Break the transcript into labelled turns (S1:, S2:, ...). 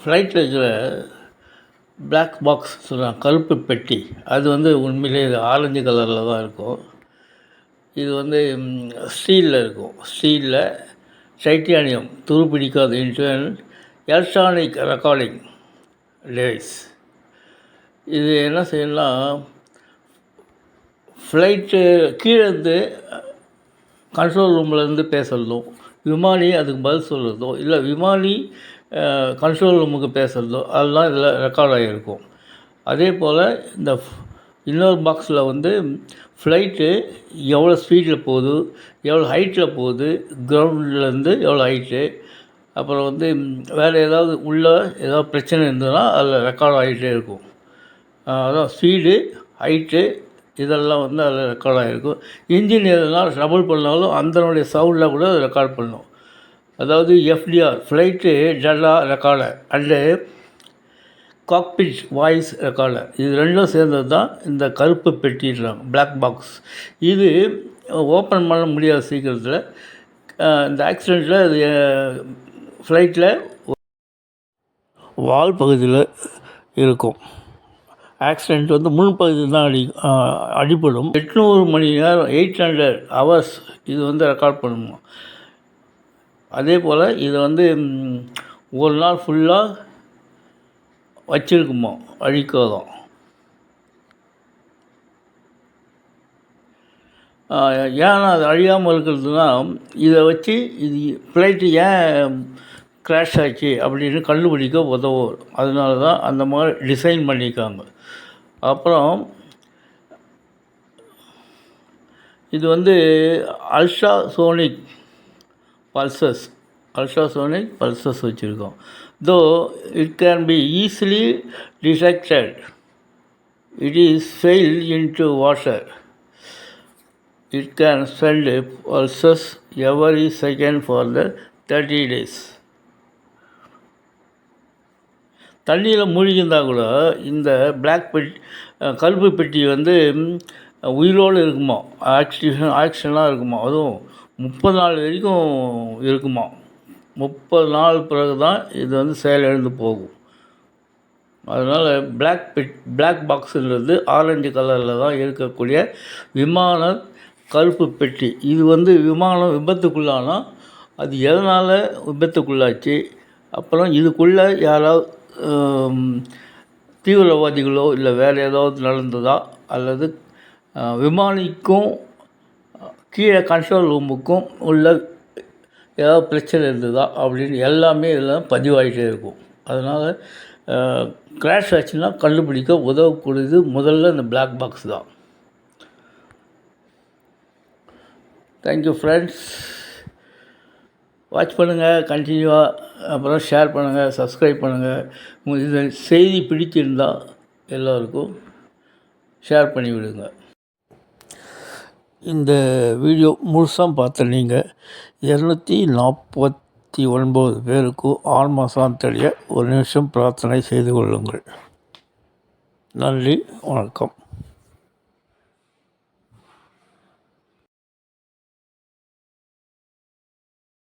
S1: ஃப்ளைட்டில் இருக்கிற black box சொல்கிறாங்க கருப்பு பெட்டி. அது வந்து உண்மையிலே இது ஆரஞ்சு கலரில் தான் இருக்கும். இது வந்து ஸ்டீலில் இருக்கும். ஸ்டீலில் டைட்டானியம் துருப்பிடிக்காத. இன்ட்ரன் எலக்ட்ரானிக் ரெக்கார்டிங் டிவைஸ் இது என்ன செய்யணும்னா ஃப்ளைட்டு கீழே இருந்து கண்ட்ரோல் ரூம்லேருந்து பேசலும் விமானி அதுக்கு பதில் சொல்கிறதோ இல்லை விமானி கண்ட்ரோல் ரூமுக்கு பேசுகிறதோ அதெல்லாம் இதில் ரெக்கார்ட் ஆகியிருக்கும். அதே போல் இந்த இன்னொரு பாக்ஸில் வந்து ஃப்ளைட்டு எவ்வளோ ஸ்பீடில் போகுது எவ்வளோ ஹைட்டில் போகுது கிரவுண்ட்லேருந்து எவ்வளோ ஹைட்டு அப்புறம் வந்து வேறு ஏதாவது உள்ள ஏதாவது பிரச்சனை இருந்ததுன்னா அதில் ரெக்கார்ட் ஆகிட்டே இருக்கும். அதான் ஸ்பீடு ஹைட்டு இதெல்லாம் வந்து அதில் ரெக்கார்ட் ஆகிருக்கும். இன்ஜின் எதுனா ட்ரபுள் பண்ணாலும் அதனுடைய சவுண்டில் கூட ரெக்கார்ட் பண்ணும். அதாவது FDR flight data recorder and cockpit voice recorder இது ரெண்டும் சேர்ந்தது தான் இந்த கருப்பு பெட்டின்றாங்க பிளாக் பாக்ஸ் இது ஓப்பன் பண்ண முடியாத சீக்கிரத்தில் இந்த ஆக்சிடெண்ட்டில் இது ஃப்ளைட்டில் வால் பகுதியில் இருக்கும். ஆக்சிடெண்ட் வந்து முன்பகுதி தான் அடி அடிபடும். எட்நூறு மணி நேரம் எயிட் ஹண்ட்ரட் ஹவர்ஸ் இது வந்து ரெக்கார்ட் பண்ணுமா. அதே போல் இது வந்து ஒரு நாள் ஃபுல்லாக வச்சிருக்குமா அழிக்காதான் ஏன்னா அது அழியாமல் இருக்கிறதுனா இதை வச்சு இது ஃப்ளைட்டு ஏன் கிராஷ் ஆச்சு அப்படின்னு கண்டுபிடிக்க உதவும். அதனால தான் அந்த மாதிரி டிசைன் பண்ணியிருக்காங்க. அப்புறம் இது வந்து அல்ட்ராசோனிக் பல்சஸ் அல்ட்ராசோனிக் பல்சஸ் வச்சுருக்கோம். Though it can be easily detected it is fail into water it can spend pulses every second for the thirty days தண்ணியில் மூழ்கியிருந்தா கூட இந்த பிளாக் பெட் கருப்பு பெட்டி வந்து உயிரோடு இருக்குமா? ஆக்சிஜன் ஆக்சிஜனாக இருக்குமா? அதுவும் முப்பது நாள் வரைக்கும் இருக்குமா? முப்பது நாள் பிறகு தான் இது வந்து செயலிழந்து போகும். அதனால் பிளாக் பெட் பிளாக் பாக்ஸுன்றது ஆரஞ்சு கலரில் தான் இருக்கக்கூடிய விமான கருப்பு பெட்டி. இது வந்து விமானம் விபத்துக்குள்ளானால் அது எதனால் விபத்துக்குள்ளாச்சு? அப்புறம் இதுக்குள்ளே யாராவது தீவிரவாதிகளோ இல்லை வேறு ஏதாவது நடந்ததா? அல்லது விமானிக்கும் கீழே கண்ட்ரோல் ரூமுக்கும் உள்ள ஏதாவது பிரச்சனை இருந்ததா? அப்படின்னு எல்லாமே இதில் பதிவாகிட்டே இருக்கும். அதனால் கிராஷ் ஆச்சுன்னா கண்டுபிடிக்க உதவக்கூடியது முதல்ல இந்த பிளாக் பாக்ஸ் தான். தேங்க்யூ ஃப்ரெண்ட்ஸ் வாட்ச் பண்ணுங்கள் கண்டினியூவாக அப்புறம் ஷேர் பண்ணுங்கள் சப்ஸ்கிரைப் பண்ணுங்கள் உங்களுக்கு இந்த செய்தி பிடிச்சிருந்தால் எல்லோருக்கும் ஷேர் பண்ணி விடுங்க. இந்த வீடியோ முழுசாக பார்த்த நீங்கள் இரநூத்தி நாற்பத்தி ஒன்பது பேருக்கு ஆன்மா சாந்தடைய ஒரு நிமிஷம் பிரார்த்தனை செய்து கொள்ளுங்கள். நன்றி வணக்கம்.